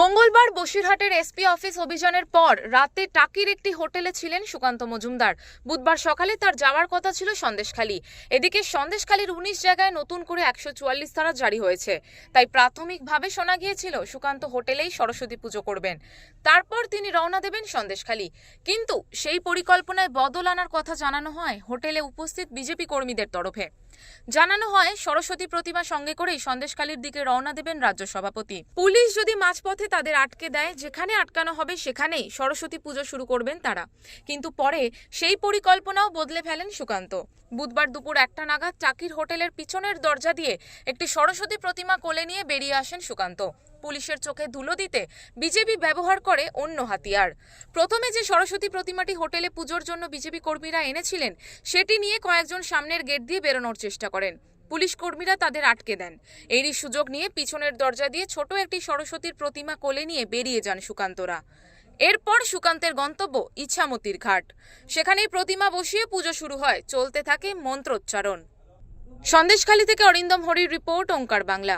মঙ্গলবার বসিরহাটের SP office অভিযানের পর রাতে টাকির একটি হোটেলে ছিলেন সুকান্ত মজুমদার। বুধবার সকালে তার যাওয়ার কথা ছিল সন্দেশখালী। এদিকে সন্দেশখালীর উনিশ জায়গায় নতুন করে একশো চুয়াল্লিশ ধারা জারি হয়েছে। তাই প্রাথমিকভাবে শোনা গিয়েছিল, সুকান্ত হোটেলেই সরস্বতী পুজো করবেন। তারপর তিনি রওনা দেবেন সন্দেশখালী। কিন্তু সেই পরিকল্পনায় বদল আনার কথা জানানো হয় হোটেলে উপস্থিত বিজেপি কর্মীদের তরফে। জানানো হয়, সরস্বতী প্রতিমা সঙ্গে করেই সন্দেশখালীর দিকে রওনা দেবেন রাজ্য সভাপতি। পুলিশ যদি মাঝপথে তাদের আটকে দেয়, যেখানে আটকানো হবে সেখানেই সরস্বতী পুজো শুরু করবেন তারা। কিন্তু পরে সেই পরিকল্পনাও বদলে ফেলেন সুকান্ত। বুধবার দুপুর একটা নাগাদ চাকির হোটেলের পিছনের দরজা দিয়ে একটি সরস্বতী প্রতিমা কোলে নিয়ে বেরিয়ে আসেন সুকান্ত। পুলিশের চোখে ধুলো দিতে বিজেপি ব্যবহার করে অন্য হাতিয়ার। প্রথমে যে সরস্বতী প্রতিমাটি হোটেলে পুজোর জন্য বিজেপি কর্মীরা এনেছিলেন, সেটি নিয়ে কয়েকজন সামনের গেট দিয়ে বেরোনোর চেষ্টা করেন। পুলিশ কর্মীরা তাদের আটকে দেন। এরই সুযোগ নিয়ে পিছনের দরজা দিয়ে ছোট একটি সরস্বতীর প্রতিমা কোলে নিয়ে বেরিয়ে যান সুকান্তরা। এরপর সুকান্তের গন্তব্য ইচ্ছামতির ঘাট। সেখানেই প্রতিমা বসিয়ে পুজো শুরু হয়। চলতে থাকে মন্ত্রোচ্চারণ। সন্দেশখালী থেকে অরিন্দম হরির রিপোর্ট, ওঙ্কার বাংলা।